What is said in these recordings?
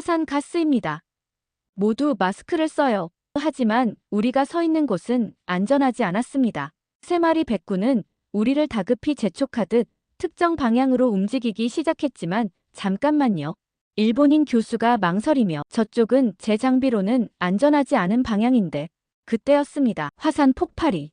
화산가스입니다. 모두 마스크를 써요. 하지만 우리가 서 있는 곳은 안전하지 않았습니다. 세 마리 백구는 우리를 다급히 재촉하듯 특정 방향으로 움직이기 시작했지만 잠깐만요. 일본인 교수가 망설이며 저쪽은 제 장비로는 안전하지 않은 방향인데 그때였습니다. 화산 폭발이.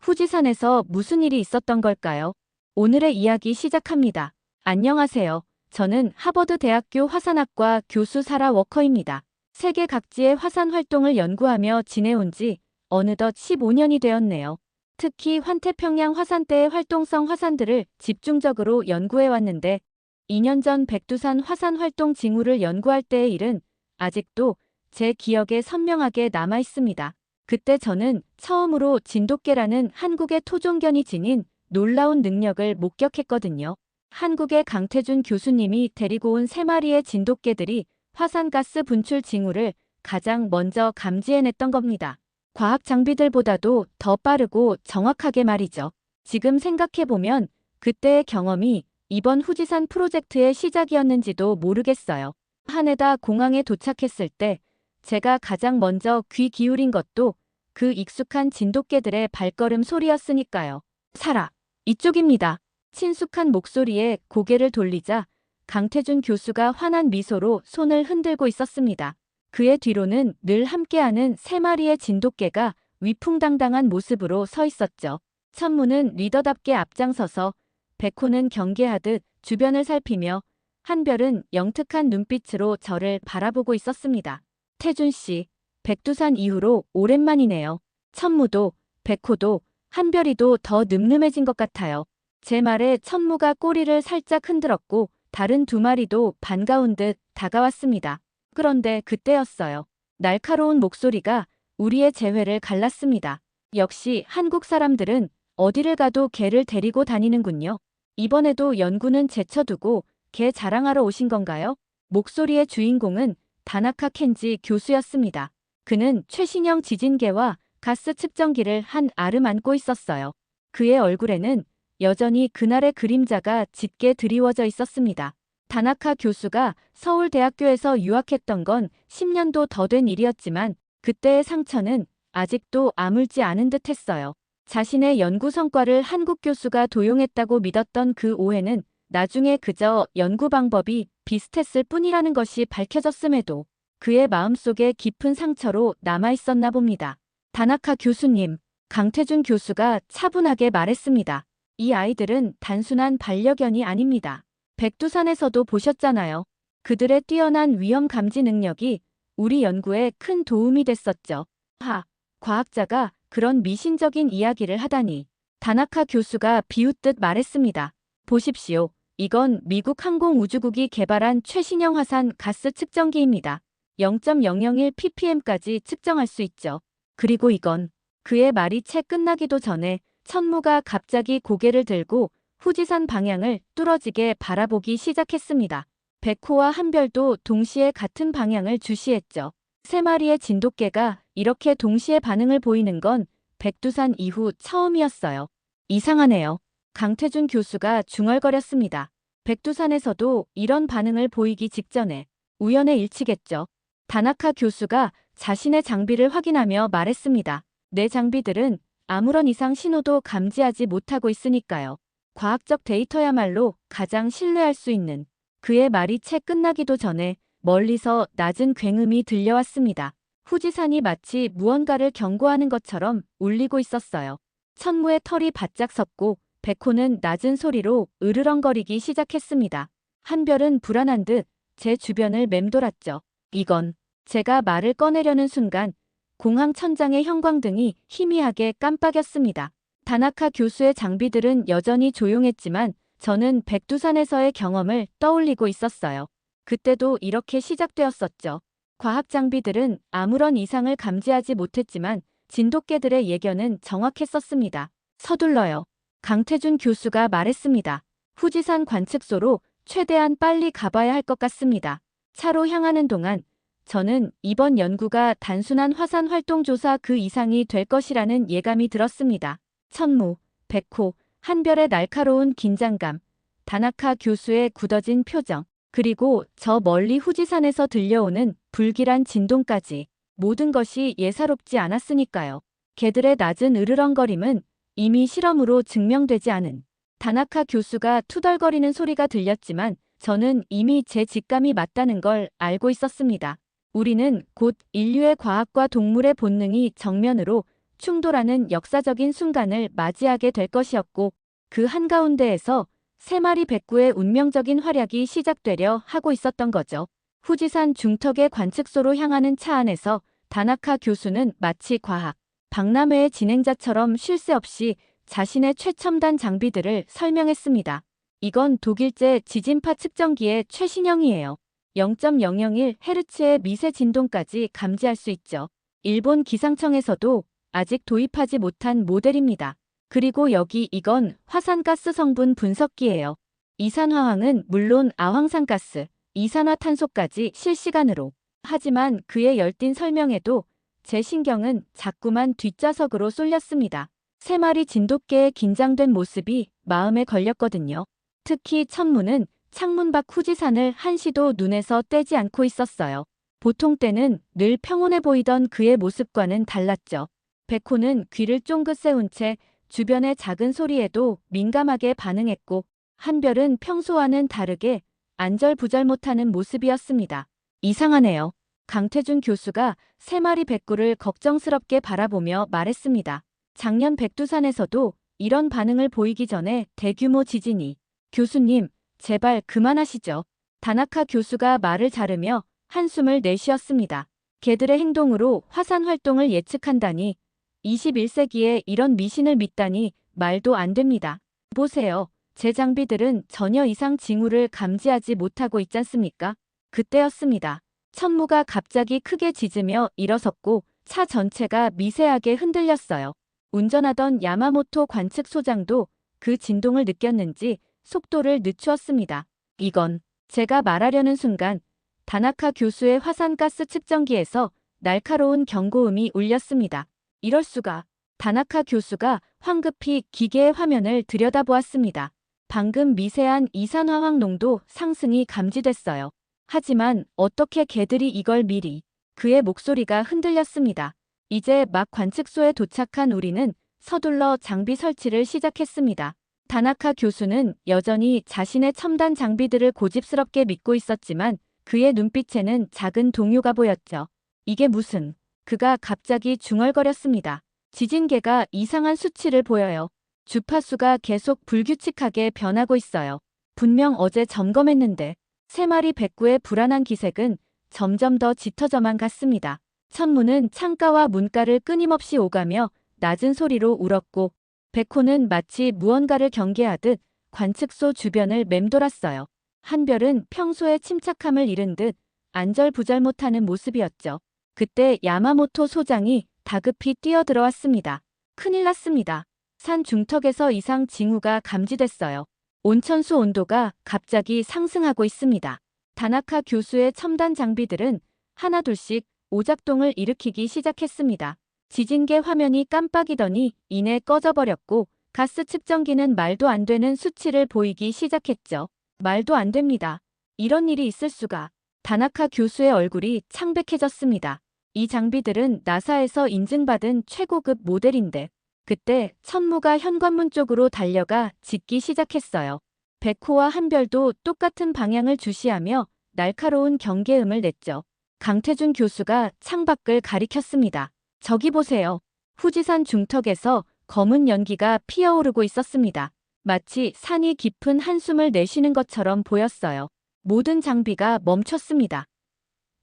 후지산에서 무슨 일이 있었던 걸까요? 오늘의 이야기 시작합니다. 안녕하세요. 저는 하버드 대학교 화산학과 교수 사라 워커입니다. 세계 각지의 화산 활동을 연구하며 지내온 지 어느덧 15년이 되었네요. 특히 환태평양 화산대의 활동성 화산들을 집중적으로 연구해 왔는데 2년 전 백두산 화산 활동 징후를 연구할 때의 일은 아직도 제 기억에 선명하게 남아 있습니다. 그때 저는 처음으로 진돗개라는 한국의 토종견이 지닌 놀라운 능력을 목격했거든요. 한국의 강태준 교수님이 데리고 온세 마리의 진돗개들이 화산가스 분출 징후를 가장 먼저 감지해냈던 겁니다. 과학 장비들보다도 더 빠르고 정확하게 말이죠. 지금 생각해보면 그때의 경험이 이번 후지산 프로젝트의 시작이었는지도 모르겠어요. 하네다 공항에 도착했을 때 제가 가장 먼저 귀 기울인 것도 그 익숙한 진돗개들의 발걸음 소리였으니까요. 사라, 이쪽입니다. 친숙한 목소리에 고개를 돌리자 강태준 교수가 환한 미소로 손을 흔들고 있었습니다. 그의 뒤로는 늘 함께하는 세 마리의 진돗개가 위풍당당한 모습으로 서 있었죠. 천무는 리더답게 앞장서서 백호는 경계하듯 주변을 살피며 한별은 영특한 눈빛으로 저를 바라보고 있었습니다. 태준 씨, 백두산 이후로 오랜만이네요. 천무도, 백호도, 한별이도 더 늠름해진 것 같아요. 제 말에 천무가 꼬리를 살짝 흔들었고 다른 두 마리도 반가운 듯 다가왔습니다. 그런데 그때였어요. 날카로운 목소리가 우리의 재회를 갈랐습니다. 역시 한국 사람들은 어디를 가도 개를 데리고 다니는군요. 이번에도 연구는 제쳐두고 개 자랑하러 오신 건가요? 목소리의 주인공은 다나카 켄지 교수였습니다. 그는 최신형 지진계와 가스 측정기를 한 알음 안고 있었어요. 그의 얼굴에는 여전히 그날의 그림자가 짙게 드리워져 있었습니다. 다나카 교수가 서울대학교에서 유학했던 건 10년도 더 된 일이었지만 그때의 상처는 아직도 아물지 않은 듯 했어요. 자신의 연구 성과를 한국 교수가 도용했다고 믿었던 그 오해는 나중에 그저 연구 방법이 비슷했을 뿐이라는 것이 밝혀졌음에도 그의 마음속에 깊은 상처로 남아있었나 봅니다. 다나카 교수님, 강태준 교수가 차분하게 말했습니다. 이 아이들은 단순한 반려견이 아닙니다. 백두산에서도 보셨잖아요. 그들의 뛰어난 위험 감지 능력이 우리 연구에 큰 도움이 됐었죠. 하, 과학자가 그런 미신적인 이야기를 하다니. 다나카 교수가 비웃듯 말했습니다. 보십시오. 이건 미국 항공우주국이 개발한 최신형 화산 가스 측정기입니다. 0.001ppm까지 측정할 수 있죠. 그리고 이건 그의 말이 채 끝나기도 전에 천무가 갑자기 고개를 들고 후지산 방향을 뚫어지게 바라보기 시작했습니다. 백호와 한별도 동시에 같은 방향을 주시했죠. 세 마리의 진돗개가 이렇게 동시에 반응을 보이는 건 백두산 이후 처음이었어요. 이상하네요. 강태준 교수가 중얼거렸습니다. 백두산에서도 이런 반응을 보이기 직전에 우연의 일치겠죠. 다나카 교수가 자신의 장비를 확인하며 말했습니다. 내 장비들은 아무런 이상 신호도 감지하지 못하고 있으니까요. 과학적 데이터야말로 가장 신뢰할 수 있는 그의 말이 채 끝나기도 전에 멀리서 낮은 굉음이 들려왔습니다. 후지산이 마치 무언가를 경고하는 것처럼 울리고 있었어요. 천무의 털이 바짝 섰고 백호는 낮은 소리로 으르렁거리기 시작했습니다. 한별은 불안한 듯 제 주변을 맴돌았죠. 이건 제가 말을 꺼내려는 순간 공항 천장의 형광등이 희미하게 깜빡였습니다. 다나카 교수의 장비들은 여전히 조용했지만 저는 백두산에서의 경험을 떠올리고 있었어요. 그때도 이렇게 시작되었었죠. 과학 장비들은 아무런 이상을 감지하지 못했지만 진돗개들의 예견은 정확했었습니다. 서둘러요. 강태준 교수가 말했습니다. 후지산 관측소로 최대한 빨리 가봐야 할 것 같습니다. 차로 향하는 동안 저는 이번 연구가 단순한 화산 활동 조사 그 이상이 될 것이라는 예감이 들었습니다. 천무, 백호, 한별의 날카로운 긴장감, 다나카 교수의 굳어진 표정, 그리고 저 멀리 후지산에서 들려오는 불길한 진동까지 모든 것이 예사롭지 않았으니까요. 개들의 낮은 으르렁거림은 이미 실험으로 증명되지 않은 다나카 교수가 투덜거리는 소리가 들렸지만 저는 이미 제 직감이 맞다는 걸 알고 있었습니다. 우리는 곧 인류의 과학과 동물의 본능이 정면으로 충돌하는 역사적인 순간을 맞이하게 될 것이었고 그 한가운데에서 세 마리 백구의 운명적인 활약이 시작되려 하고 있었던 거죠. 후지산 중턱의 관측소로 향하는 차 안에서 다나카 교수는 마치 과학, 박람회의 진행자처럼 쉴 새 없이 자신의 최첨단 장비들을 설명했습니다. 이건 독일제 지진파 측정기의 최신형이에요. 0.001Hz의 미세 진동까지 감지할 수 있죠. 일본 기상청에서도 아직 도입하지 못한 모델입니다. 그리고 여기 이건 화산가스 성분 분석기예요. 이산화황은 물론 아황산가스, 이산화탄소까지 실시간으로. 하지만 그의 열띤 설명에도 제 신경은 자꾸만 뒷좌석으로 쏠렸습니다. 세 마리 진돗개의 긴장된 모습이 마음에 걸렸거든요. 특히 천무는 창문 밖 후지산을 한시도 눈에서 떼지 않고 있었어요. 보통 때는 늘 평온해 보이던 그의 모습과는 달랐죠. 백호는 귀를 쫑긋 세운 채 주변의 작은 소리에도 민감하게 반응했고 한별은 평소와는 다르게 안절부절 못하는 모습이었습니다. 이상하네요. 강태준 교수가 세 마리 백구를 걱정스럽게 바라보며 말했습니다. 작년 백두산에서도 이런 반응을 보이기 전에 대규모 지진이 교수님, 제발 그만하시죠. 다나카 교수가 말을 자르며 한숨을 내쉬었습니다. 개들의 행동으로 화산 활동을 예측한다니 21세기에 이런 미신을 믿다니 말도 안 됩니다. 보세요. 제 장비들은 전혀 이상 징후를 감지하지 못하고 있지 않습니까? 그때였습니다. 천무가 갑자기 크게 짖으며 일어섰고 차 전체가 미세하게 흔들렸어요. 운전하던 야마모토 관측 소장도 그 진동을 느꼈는지 속도를 늦추었습니다. 이건 제가 말하려는 순간 다나카 교수의 화산가스 측정기에서 날카로운 경고음이 울렸습니다. 이럴 수가. 다나카 교수가 황급히 기계의 화면을 들여다보았습니다. 방금 미세한 이산화황 농도 상승이 감지됐어요. 하지만 어떻게 개들이 이걸 미리 그의 목소리가 흔들렸습니다. 이제 막 관측소에 도착한 우리는 서둘러 장비 설치를 시작했습니다. 다나카 교수는 여전히 자신의 첨단 장비들을 고집스럽게 믿고 있었지만 그의 눈빛에는 작은 동요가 보였죠. 이게 무슨 그가 갑자기 중얼거렸습니다. 지진계가 이상한 수치를 보여요. 주파수가 계속 불규칙하게 변하고 있어요. 분명 어제 점검했는데 세 마리 백구의 불안한 기색은 점점 더 짙어져만 갔습니다. 천무는 창가와 문가를 끊임없이 오가며 낮은 소리로 울었고 백호는 마치 무언가를 경계하듯 관측소 주변을 맴돌았어요. 한별은 평소의 침착함을 잃은 듯 안절부절 못하는 모습이었죠. 그때 야마모토 소장이 다급히 뛰어들어왔습니다. 큰일 났습니다. 산 중턱에서 이상 징후가 감지됐어요. 온천수 온도가 갑자기 상승하고 있습니다. 다나카 교수의 첨단 장비들은 하나둘씩 오작동을 일으키기 시작했습니다. 지진계 화면이 깜빡이더니 이내 꺼져버렸고 가스 측정기는 말도 안 되는 수치를 보이기 시작했죠. 말도 안 됩니다. 이런 일이 있을 수가. 다나카 교수의 얼굴이 창백해졌습니다. 이 장비들은 나사에서 인증받은 최고급 모델인데 그때 천무가 현관문 쪽으로 달려가 짖기 시작했어요. 백호와 한별도 똑같은 방향을 주시하며 날카로운 경계음을 냈죠. 강태준 교수가 창밖을 가리켰습니다. 저기 보세요. 후지산 중턱에서 검은 연기가 피어오르고 있었습니다. 마치 산이 깊은 한숨을 내쉬는 것처럼 보였어요. 모든 장비가 멈췄습니다.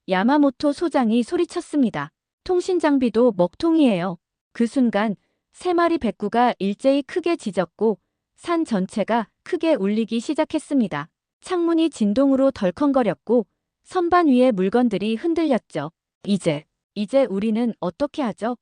야마모토 소장이 소리쳤습니다. 통신 장비도 먹통이에요. 그 순간 세 마리 백구가 일제히 크게 짖었고 산 전체가 크게 울리기 시작했습니다. 창문이 진동으로 덜컹거렸고 선반 위의 물건들이 흔들렸죠. 이제 이제 우리는 어떻게 하죠?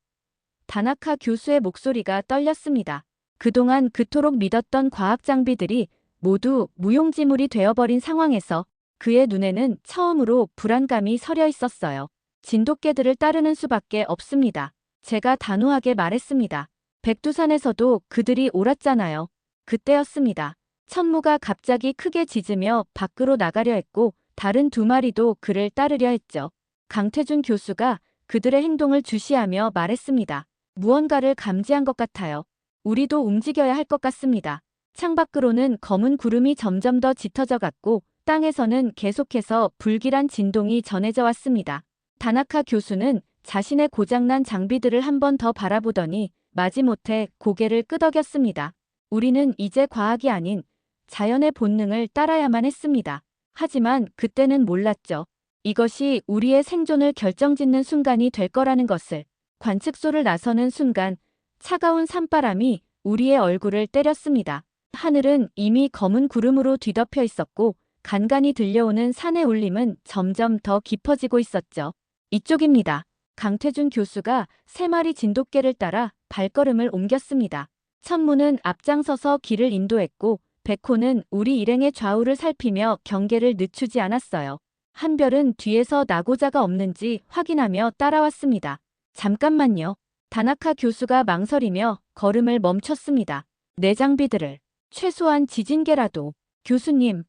다나카 교수의 목소리가 떨렸습니다. 그동안 그토록 믿었던 과학 장비들이 모두 무용지물이 되어버린 상황에서 그의 눈에는 처음으로 불안감이 서려 있었어요. 진돗개들을 따르는 수밖에 없습니다. 제가 단호하게 말했습니다. 백두산에서도 그들이 옳았잖아요. 그때였습니다. 천무가 갑자기 크게 짖으며 밖으로 나가려 했고 다른 두 마리도 그를 따르려 했죠. 강태준 교수가 그들의 행동을 주시하며 말했습니다. 무언가를 감지한 것 같아요. 우리도 움직여야 할 것 같습니다. 창밖으로는 검은 구름이 점점 더 짙어져 갔고 땅에서는 계속해서 불길한 진동이 전해져 왔습니다. 다나카 교수는 자신의 고장난 장비들을 한 번 더 바라보더니 마지못해 고개를 끄덕였습니다. 우리는 이제 과학이 아닌 자연의 본능을 따라야만 했습니다. 하지만 그때는 몰랐죠. 이것이 우리의 생존을 결정짓는 순간이 될 거라는 것을 관측소를 나서는 순간 차가운 산바람이 우리의 얼굴을 때렸습니다. 하늘은 이미 검은 구름으로 뒤덮여 있었고 간간히 들려오는 산의 울림은 점점 더 깊어지고 있었죠. 이쪽입니다. 강태준 교수가 세 마리 진돗개를 따라 발걸음을 옮겼습니다. 천무는 앞장서서 길을 인도했고 백호는 우리 일행의 좌우를 살피며 경계를 늦추지 않았어요. 한별은 뒤에서 나고자가 없는지 확인하며 따라왔습니다. 잠깐만요. 다나카 교수가 망설이며 걸음을 멈췄습니다. 내 장비들을 최소한 지진계라도 교수님.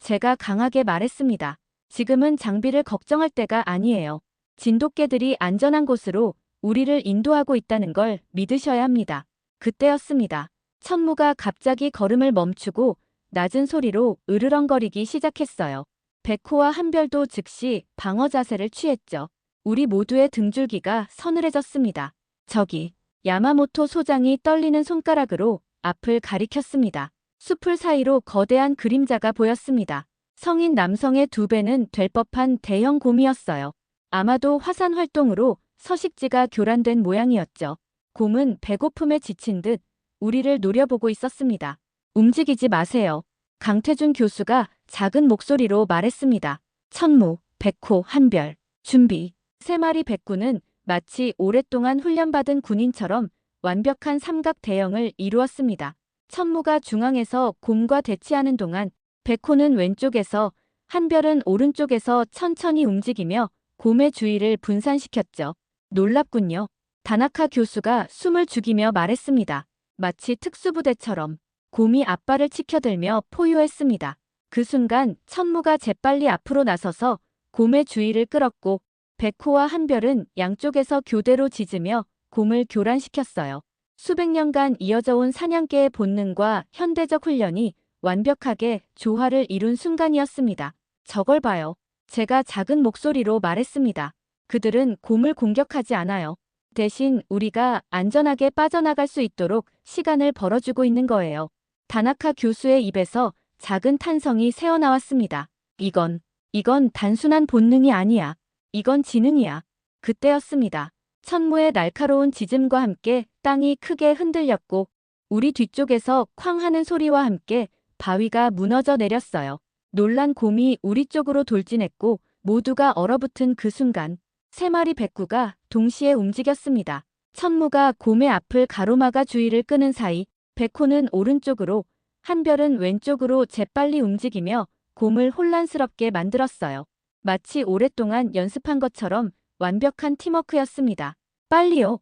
제가 강하게 말했습니다. 지금은 장비를 걱정할 때가 아니에요. 진돗개들이 안전한 곳으로 우리를 인도하고 있다는 걸 믿으셔야 합니다. 그때였습니다. 천무가 갑자기 걸음을 멈추고 낮은 소리로 으르렁거리기 시작했어요. 백호와 한별도 즉시 방어 자세를 취했죠. 우리 모두의 등줄기가 서늘해졌습니다. 저기 야마모토 소장이 떨리는 손가락으로 앞을 가리켰습니다. 숲을 사이로 거대한 그림자가 보였습니다. 성인 남성의 두 배는 될 법한 대형 곰이었어요. 아마도 화산 활동으로 서식지가 교란된 모양이었죠. 곰은 배고픔에 지친 듯 우리를 노려보고 있었습니다. 움직이지 마세요. 강태준 교수가 작은 목소리로 말했습니다. 천무, 백호, 한별, 준비. 세 마리 백구는 마치 오랫동안 훈련받은 군인처럼 완벽한 삼각 대형을 이루었습니다. 천무가 중앙에서 곰과 대치하는 동안 백호는 왼쪽에서 한별은 오른쪽에서 천천히 움직이며 곰의 주위를 분산시켰죠. 놀랍군요. 다나카 교수가 숨을 죽이며 말했습니다. 마치 특수부대처럼 곰이 앞발을 치켜들며 포효했습니다. 그 순간 천무가 재빨리 앞으로 나서서 곰의 주위를 끌었고 백호와 한별은 양쪽에서 교대로 짖으며 곰을 교란시켰어요. 수백 년간 이어져 온 사냥개의 본능과 현대적 훈련이 완벽하게 조화를 이룬 순간이었습니다. 저걸 봐요. 제가 작은 목소리로 말했습니다. 그들은 곰을 공격하지 않아요. 대신 우리가 안전하게 빠져나갈 수 있도록 시간을 벌어주고 있는 거예요. 다나카 교수의 입에서 작은 탄성이 새어나왔습니다. 이건, 이건 단순한 본능이 아니야. 이건 지능이야. 그때였습니다. 천무의 날카로운 짖음과 함께 땅이 크게 흔들렸고 우리 뒤쪽에서 쾅 하는 소리와 함께 바위가 무너져 내렸어요. 놀란 곰이 우리 쪽으로 돌진했고 모두가 얼어붙은 그 순간 세 마리 백구가 동시에 움직였습니다. 천무가 곰의 앞을 가로막아 주의를 끄는 사이 백호는 오른쪽으로 한별은 왼쪽으로 재빨리 움직이며 곰을 혼란스럽게 만들었어요. 마치 오랫동안 연습한 것처럼 완벽한 팀워크였습니다. 빨리요.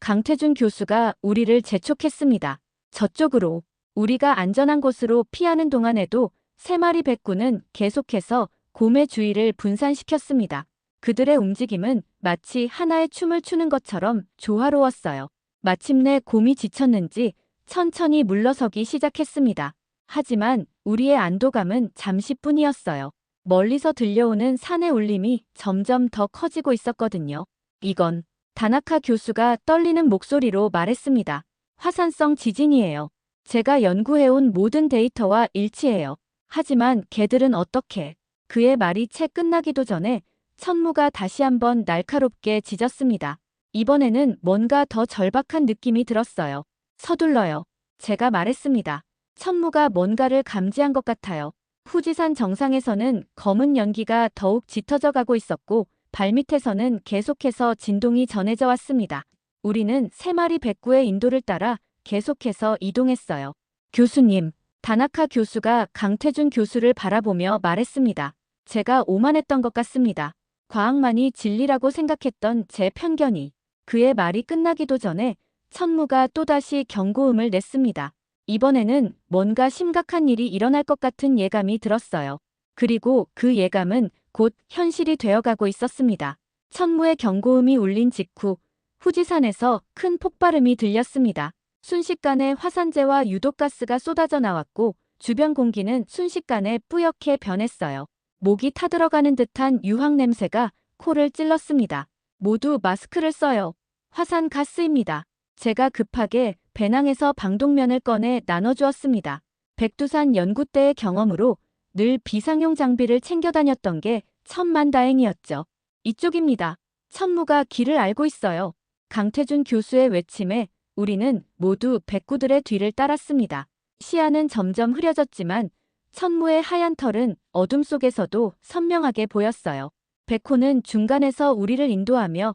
강태준 교수가 우리를 재촉했습니다. 저쪽으로 우리가 안전한 곳으로 피하는 동안에도 세 마리 백구는 계속해서 곰의 주위를 분산시켰습니다. 그들의 움직임은 마치 하나의 춤을 추는 것처럼 조화로웠어요. 마침내 곰이 지쳤는지 천천히 물러서기 시작했습니다. 하지만 우리의 안도감은 잠시뿐이었어요. 멀리서 들려오는 산의 울림이 점점 더 커지고 있었거든요. 이건 다나카 교수가 떨리는 목소리로 말했습니다. 화산성 지진이에요. 제가 연구해온 모든 데이터와 일치해요. 하지만 개들은 어떻게? 그의 말이 채 끝나기도 전에 천무가 다시 한번 날카롭게 짖었습니다. 이번에는 뭔가 더 절박한 느낌이 들었어요. 서둘러요. 제가 말했습니다. 천무가 뭔가를 감지한 것 같아요. 후지산 정상에서는 검은 연기가 더욱 짙어져 가고 있었고 발밑에서는 계속해서 진동이 전해져 왔습니다. 우리는 세 마리 백구의 인도를 따라 계속해서 이동했어요. 교수님, 다나카 교수가 강태준 교수를 바라보며 말했습니다. 제가 오만했던 것 같습니다. 과학만이 진리라고 생각했던 제 편견이 그의 말이 끝나기도 전에 천무가 또다시 경고음을 냈습니다. 이번에는 뭔가 심각한 일이 일어날 것 같은 예감이 들었어요. 그리고 그 예감은 곧 현실이 되어가고 있었습니다. 천무의 경고음이 울린 직후 후지산에서 큰 폭발음이 들렸습니다. 순식간에 화산재와 유독가스가 쏟아져 나왔고 주변 공기는 순식간에 뿌옇게 변했어요. 목이 타들어가는 듯한 유황 냄새가 코를 찔렀습니다. 모두 마스크를 써요. 화산 가스입니다. 제가 급하게 배낭에서 방독면을 꺼내 나눠주었습니다. 백두산 연구 때의 경험으로 늘 비상용 장비를 챙겨 다녔던 게 천만 다행이었죠. 이쪽입니다. 천무가 길을 알고 있어요. 강태준 교수의 외침에 우리는 모두 백구들의 뒤를 따랐습니다. 시야는 점점 흐려졌지만 천무의 하얀 털은 어둠 속에서도 선명하게 보였어요. 백호는 중간에서 우리를 인도하며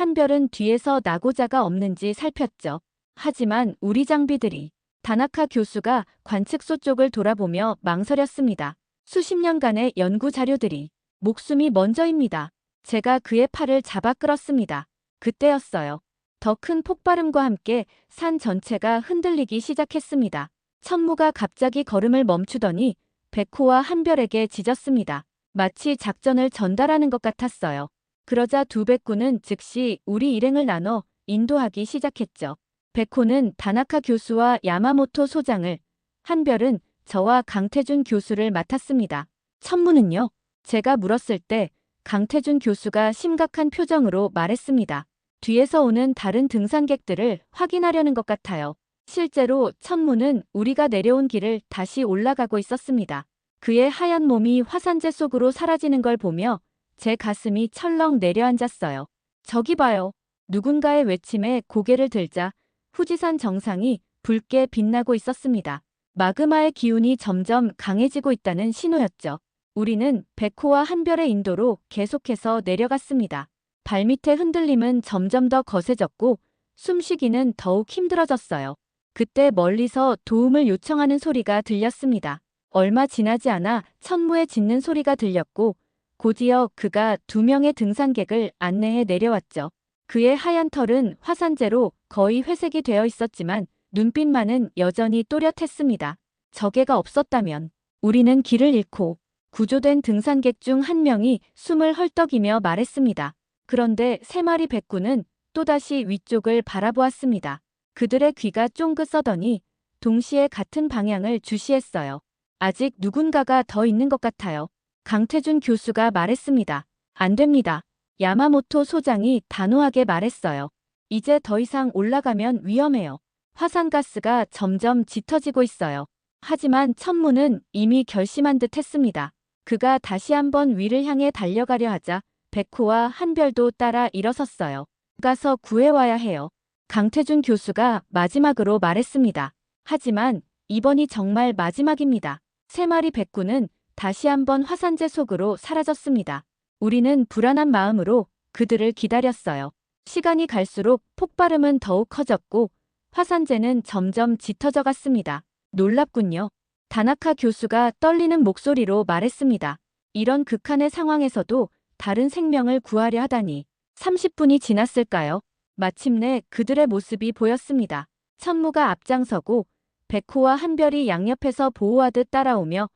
한별은 뒤에서 나고자가 없는지 살폈죠. 하지만 우리 장비들이 다나카 교수가 관측소 쪽을 돌아보며 망설였습니다. 수십 년간의 연구 자료들이 목숨이 먼저입니다. 제가 그의 팔을 잡아 끌었습니다. 그때였어요. 더 큰 폭발음과 함께 산 전체가 흔들리기 시작했습니다. 천무가 갑자기 걸음을 멈추더니 백호와 한별에게 짖었습니다. 마치 작전을 전달하는 것 같았어요. 그러자 두 백구는 즉시 우리 일행을 나눠 인도하기 시작했죠. 백호는 다나카 교수와 야마모토 소장을, 한별은 저와 강태준 교수를 맡았습니다. 천무는요? 제가 물었을 때 강태준 교수가 심각한 표정으로 말했습니다. 뒤에서 오는 다른 등산객들을 확인하려는 것 같아요. 실제로 천무는 우리가 내려온 길을 다시 올라가고 있었습니다. 그의 하얀 몸이 화산재 속으로 사라지는 걸 보며 제 가슴이 철렁 내려앉았어요. 저기 봐요. 누군가의 외침에 고개를 들자 후지산 정상이 붉게 빛나고 있었습니다. 마그마의 기운이 점점 강해지고 있다는 신호였죠. 우리는 백호와 한별의 인도로 계속해서 내려갔습니다. 발밑의 흔들림은 점점 더 거세졌고 숨쉬기는 더욱 힘들어졌어요. 그때 멀리서 도움을 요청하는 소리가 들렸습니다. 얼마 지나지 않아 천무에 짖는 소리가 들렸고 곧이어 그가 두 명의 등산객을 안내해 내려왔죠. 그의 하얀 털은 화산재로 거의 회색이 되어 있었지만 눈빛만은 여전히 또렷했습니다. 저개가 없었다면 우리는 길을 잃고 구조된 등산객 중 한 명이 숨을 헐떡이며 말했습니다. 그런데 세 마리 백구는 또다시 위쪽을 바라보았습니다. 그들의 귀가 쫑긋 서더니 동시에 같은 방향을 주시했어요. 아직 누군가가 더 있는 것 같아요. 강태준 교수가 말했습니다. 안 됩니다. 야마모토 소장이 단호하게 말했어요. 이제 더 이상 올라가면 위험해요. 화산가스가 점점 짙어지고 있어요. 하지만 천무는 이미 결심한 듯 했습니다. 그가 다시 한번 위를 향해 달려가려 하자 백호와 한별도 따라 일어섰어요. 가서 구해와야 해요. 강태준 교수가 마지막으로 말했습니다. 하지만 이번이 정말 마지막입니다. 세 마리 백구는 다시 한번 화산재 속으로 사라졌습니다. 우리는 불안한 마음으로 그들을 기다렸어요. 시간이 갈수록 폭발음은 더욱 커졌고 화산재는 점점 짙어져 갔습니다. 놀랍군요. 다나카 교수가 떨리는 목소리로 말했습니다. 이런 극한의 상황에서도 다른 생명을 구하려 하다니 30분이 지났을까요? 마침내 그들의 모습이 보였습니다. 천무가 앞장서고 백호와 한별이 양옆에서 보호하듯 따라오며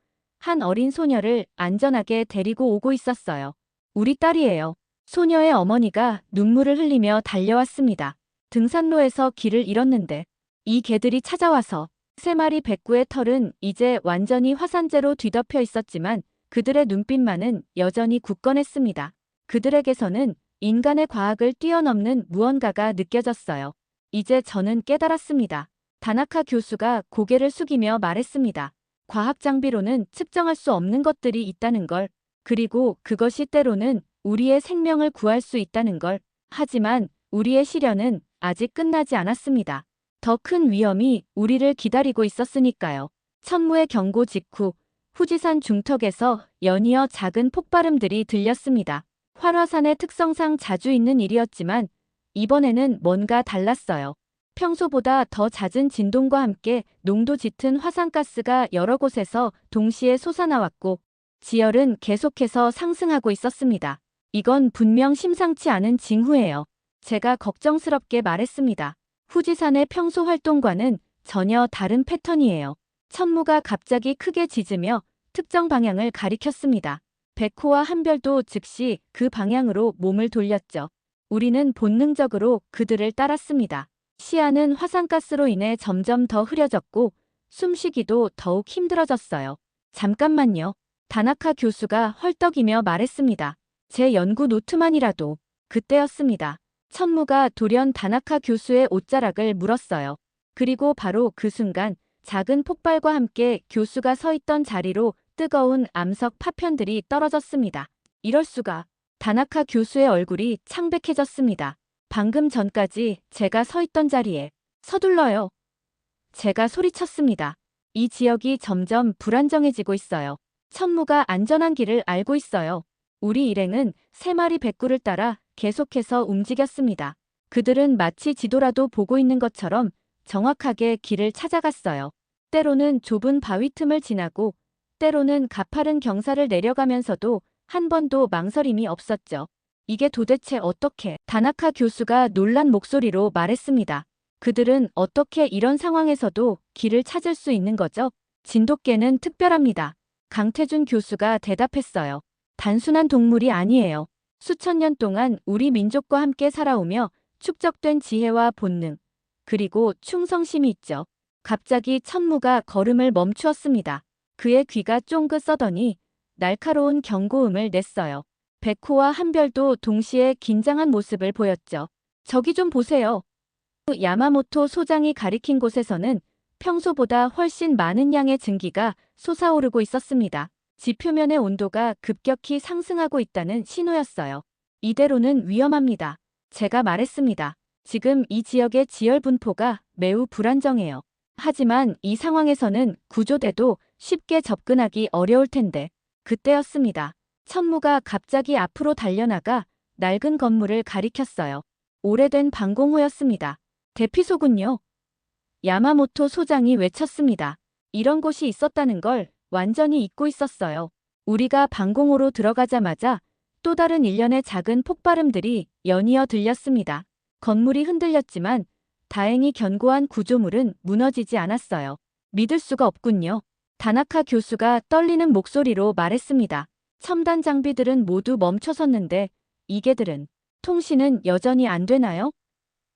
한 어린 소녀를 안전하게 데리고 오고 있었어요. 우리 딸이에요. 소녀의 어머니가 눈물을 흘리며 달려왔습니다. 등산로에서 길을 잃었는데 이 개들이 찾아와서 세 마리 백구의 털은 이제 완전히 화산재로 뒤덮여 있었지만 그들의 눈빛만은 여전히 굳건했습니다. 그들에게서는 인간의 과학을 뛰어넘는 무언가가 느껴졌어요. 이제 저는 깨달았습니다. 다나카 교수가 고개를 숙이며 말했습니다. 과학 장비로는 측정할 수 없는 것들이 있다는 걸, 그리고 그것이 때로는 우리의 생명을 구할 수 있다는 걸. 하지만 우리의 시련은 아직 끝나지 않았습니다. 더 큰 위험이 우리를 기다리고 있었으니까요. 천무의 경고 직후 후지산 중턱에서 연이어 작은 폭발음들이 들렸습니다. 활화산의 특성상 자주 있는 일이었지만 이번에는 뭔가 달랐어요. 평소보다 더 잦은 진동과 함께 농도 짙은 화산가스가 여러 곳에서 동시에 솟아나왔고 지열은 계속해서 상승하고 있었습니다. 이건 분명 심상치 않은 징후예요. 제가 걱정스럽게 말했습니다. 후지산의 평소 활동과는 전혀 다른 패턴이에요. 천무가 갑자기 크게 짖으며 특정 방향을 가리켰습니다. 백호와 한별도 즉시 그 방향으로 몸을 돌렸죠. 우리는 본능적으로 그들을 따랐습니다. 시야는 화산가스로 인해 점점 더 흐려졌고 숨쉬기도 더욱 힘들어졌어요. 잠깐만요. 다나카 교수가 헐떡이며 말했습니다. 제 연구 노트만이라도 그때였습니다. 천무가 돌연 다나카 교수의 옷자락을 물었어요. 그리고 바로 그 순간 작은 폭발과 함께 교수가 서 있던 자리로 뜨거운 암석 파편들이 떨어졌습니다. 이럴 수가. 다나카 교수의 얼굴이 창백해졌습니다. 방금 전까지 제가 서 있던 자리에 서둘러요. 제가 소리쳤습니다. 이 지역이 점점 불안정해지고 있어요. 천무가 안전한 길을 알고 있어요. 우리 일행은 세 마리 백구를 따라 계속해서 움직였습니다. 그들은 마치 지도라도 보고 있는 것처럼 정확하게 길을 찾아갔어요. 때로는 좁은 바위 틈을 지나고 때로는 가파른 경사를 내려가면서도 한 번도 망설임이 없었죠. 이게 도대체 어떻게 다나카 교수가 놀란 목소리로 말했습니다. 그들은 어떻게 이런 상황에서도 길을 찾을 수 있는 거죠? 진돗개는 특별합니다. 강태준 교수가 대답했어요. 단순한 동물이 아니에요. 수천 년 동안 우리 민족과 함께 살아오며 축적된 지혜와 본능, 그리고 충성심이 있죠. 갑자기 천무가 걸음을 멈추었습니다. 그의 귀가 쫑긋 써더니 날카로운 경고음을 냈어요. 백호와 한별도 동시에 긴장한 모습을 보였죠. 저기 좀 보세요. 야마모토 소장이 가리킨 곳에서는 평소보다 훨씬 많은 양의 증기가 솟아오르고 있었습니다. 지표면의 온도가 급격히 상승하고 있다는 신호였어요. 이대로는 위험합니다. 제가 말했습니다. 지금 이 지역의 지열 분포가 매우 불안정해요. 하지만 이 상황에서는 구조대도 쉽게 접근하기 어려울 텐데 그때였습니다. 천무가 갑자기 앞으로 달려나가 낡은 건물을 가리켰어요. 오래된 방공호였습니다. 대피소군요. 야마모토 소장이 외쳤습니다. 이런 곳이 있었다는 걸 완전히 잊고 있었어요. 우리가 방공호로 들어가자마자 또 다른 일련의 작은 폭발음들이 연이어 들렸습니다. 건물이 흔들렸지만 다행히 견고한 구조물은 무너지지 않았어요. 믿을 수가 없군요. 다나카 교수가 떨리는 목소리로 말했습니다. 첨단 장비들은 모두 멈춰섰는데 이게들은 통신은 여전히 안 되나요?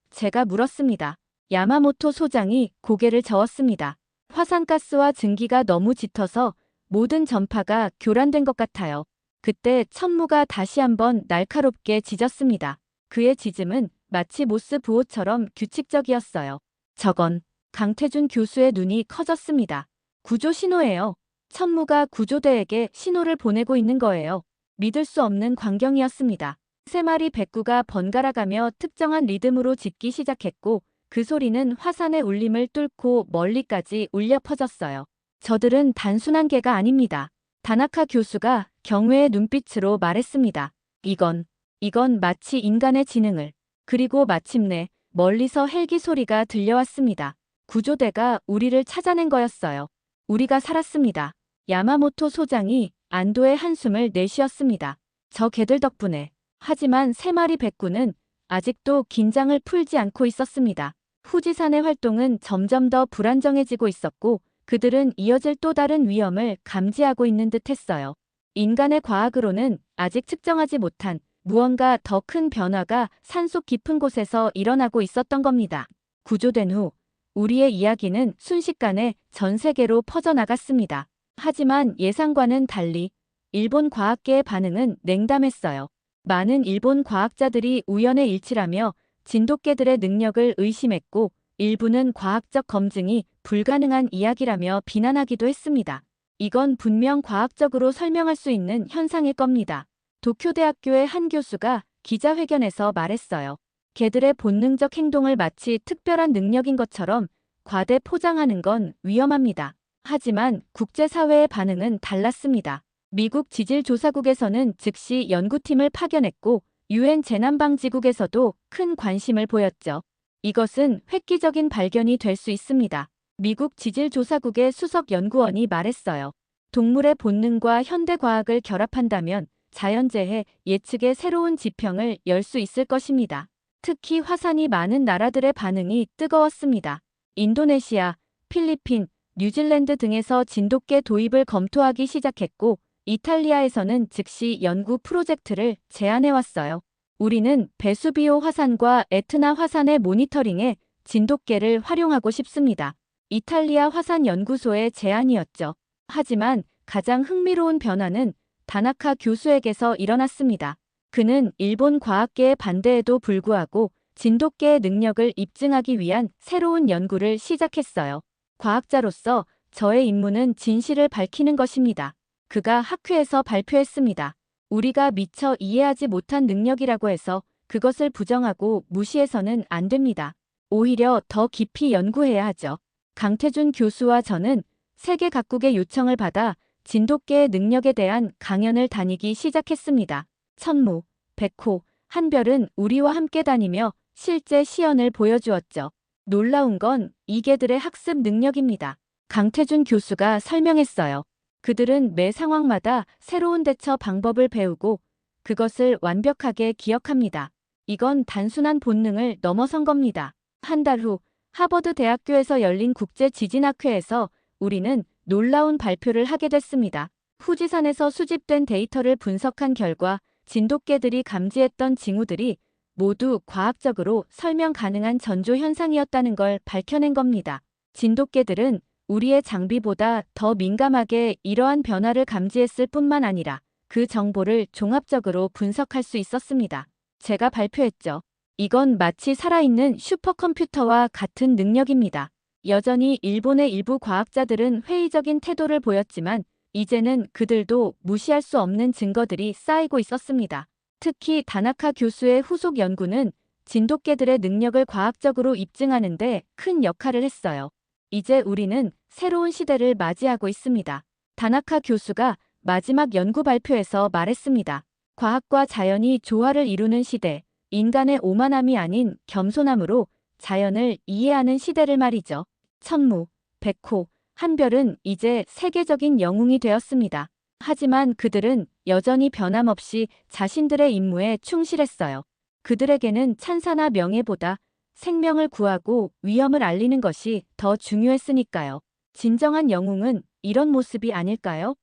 제가 물었습니다. 야마모토 소장이 고개를 저었습니다. 화산가스와 증기가 너무 짙어서 모든 전파가 교란된 것 같아요. 그때 천무가 다시 한번 날카롭게 짖었습니다. 그의 짖음은 마치 모스 부호처럼 규칙적이었어요. 저건 강태준 교수의 눈이 커졌습니다. 구조 신호예요. 천무가 구조대에게 신호를 보내고 있는 거예요. 믿을 수 없는 광경이었습니다. 세 마리 백구가 번갈아가며 특정한 리듬으로 짖기 시작했고 그 소리는 화산의 울림을 뚫고 멀리까지 울려 퍼졌어요. 저들은 단순한 개가 아닙니다. 다나카 교수가 경외의 눈빛으로 말했습니다. 이건, 이건 마치 인간의 지능을. 그리고 마침내 멀리서 헬기 소리가 들려왔습니다. 구조대가 우리를 찾아낸 거였어요. 우리가 살았습니다. 야마모토 소장이 안도의 한숨을 내쉬었습니다. 저 개들 덕분에. 하지만 세 마리 백구는 아직도 긴장을 풀지 않고 있었습니다. 후지산의 활동은 점점 더 불안정해지고 있었고 그들은 이어질 또 다른 위험을 감지하고 있는 듯 했어요. 인간의 과학으로는 아직 측정하지 못한 무언가 더 큰 변화가 산속 깊은 곳에서 일어나고 있었던 겁니다. 구조된 후 우리의 이야기는 순식간에 전 세계로 퍼져나갔습니다. 하지만 예상과는 달리 일본 과학계의 반응은 냉담했어요. 많은 일본 과학자들이 우연의 일치라며 진돗개들의 능력을 의심했고 일부는 과학적 검증이 불가능한 이야기라며 비난하기도 했습니다. 이건 분명 과학적으로 설명할 수 있는 현상일 겁니다. 도쿄대학교의 한 교수가 기자회견에서 말했어요. 개들의 본능적 행동을 마치 특별한 능력인 것처럼 과대 포장하는 건 위험합니다. 하지만 국제사회의 반응은 달랐습니다. 미국 지질조사국에서는 즉시 연구팀을 파견했고 유엔 재난방지국에서도 큰 관심을 보였죠. 이것은 획기적인 발견이 될 수 있습니다. 미국 지질조사국의 수석 연구원이 말했어요. 동물의 본능과 현대과학을 결합한다면 자연재해 예측의 새로운 지평을 열 수 있을 것입니다. 특히 화산이 많은 나라들의 반응이 뜨거웠습니다. 인도네시아, 필리핀, 뉴질랜드 등에서 진돗개 도입을 검토하기 시작했고 이탈리아에서는 즉시 연구 프로젝트를 제안해왔어요. 우리는 베수비오 화산과 에트나 화산의 모니터링에 진돗개를 활용하고 싶습니다. 이탈리아 화산연구소의 제안이었죠. 하지만 가장 흥미로운 변화는 다나카 교수에게서 일어났습니다. 그는 일본 과학계의 반대에도 불구하고 진돗개의 능력을 입증하기 위한 새로운 연구를 시작했어요. 과학자로서 저의 임무는 진실을 밝히는 것입니다. 그가 학회에서 발표했습니다. 우리가 미처 이해하지 못한 능력이라고 해서 그것을 부정하고 무시해서는 안 됩니다. 오히려 더 깊이 연구해야 하죠. 강태준 교수와 저는 세계 각국의 요청을 받아 진돗개의 능력에 대한 강연을 다니기 시작했습니다. 천무, 백호, 한별은 우리와 함께 다니며 실제 시연을 보여주었죠. 놀라운 건 이 개들의 학습 능력입니다. 강태준 교수가 설명했어요. 그들은 매 상황마다 새로운 대처 방법을 배우고 그것을 완벽하게 기억합니다. 이건 단순한 본능을 넘어선 겁니다. 한 달 후 하버드 대학교에서 열린 국제 지진학회에서 우리는 놀라운 발표를 하게 됐습니다. 후지산에서 수집된 데이터를 분석한 결과 진돗개들이 감지했던 징후들이 모두 과학적으로 설명 가능한 전조 현상이었다는 걸 밝혀낸 겁니다. 진돗개들은 우리의 장비보다 더 민감하게 이러한 변화를 감지했을 뿐만 아니라 그 정보를 종합적으로 분석할 수 있었습니다. 제가 발표했죠. 이건 마치 살아있는 슈퍼컴퓨터와 같은 능력입니다. 여전히 일본의 일부 과학자들은 회의적인 태도를 보였지만 이제는 그들도 무시할 수 없는 증거들이 쌓이고 있었습니다. 특히 다나카 교수의 후속 연구는 진돗개들의 능력을 과학적으로 입증하는 데 큰 역할을 했어요. 이제 우리는 새로운 시대를 맞이하고 있습니다. 다나카 교수가 마지막 연구 발표에서 말했습니다. 과학과 자연이 조화를 이루는 시대, 인간의 오만함이 아닌 겸손함으로 자연을 이해하는 시대를 말이죠. 천무, 백호, 한별은 이제 세계적인 영웅이 되었습니다. 하지만 그들은 여전히 변함없이 자신들의 임무에 충실했어요. 그들에게는 찬사나 명예보다 생명을 구하고 위험을 알리는 것이 더 중요했으니까요. 진정한 영웅은 이런 모습이 아닐까요?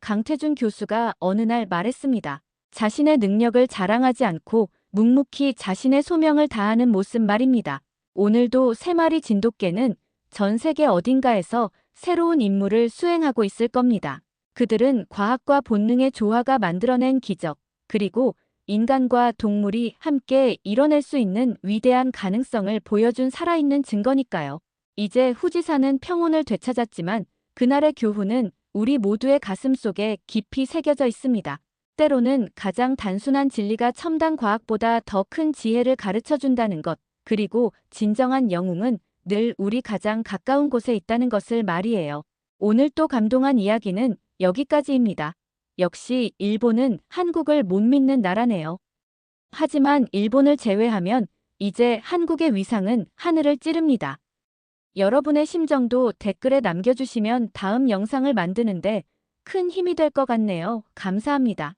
강태준 교수가 어느 날 말했습니다. 자신의 능력을 자랑하지 않고 묵묵히 자신의 소명을 다하는 모습 말입니다. 오늘도 세 마리 진돗개는 전 세계 어딘가에서 새로운 임무를 수행하고 있을 겁니다. 그들은 과학과 본능의 조화가 만들어낸 기적, 그리고 인간과 동물이 함께 이뤄낼 수 있는 위대한 가능성을 보여준 살아있는 증거니까요. 이제 후지산은 평온을 되찾았지만 그날의 교훈은 우리 모두의 가슴 속에 깊이 새겨져 있습니다. 때로는 가장 단순한 진리가 첨단 과학보다 더 큰 지혜를 가르쳐 준다는 것, 그리고 진정한 영웅은 늘 우리 가장 가까운 곳에 있다는 것을 말이에요. 오늘 또 감동한 이야기는 여기까지입니다. 역시 일본은 한국을 못 믿는 나라네요. 하지만 일본을 제외하면 이제 한국의 위상은 하늘을 찌릅니다. 여러분의 심정도 댓글에 남겨주시면 다음 영상을 만드는데 큰 힘이 될 것 같네요. 감사합니다.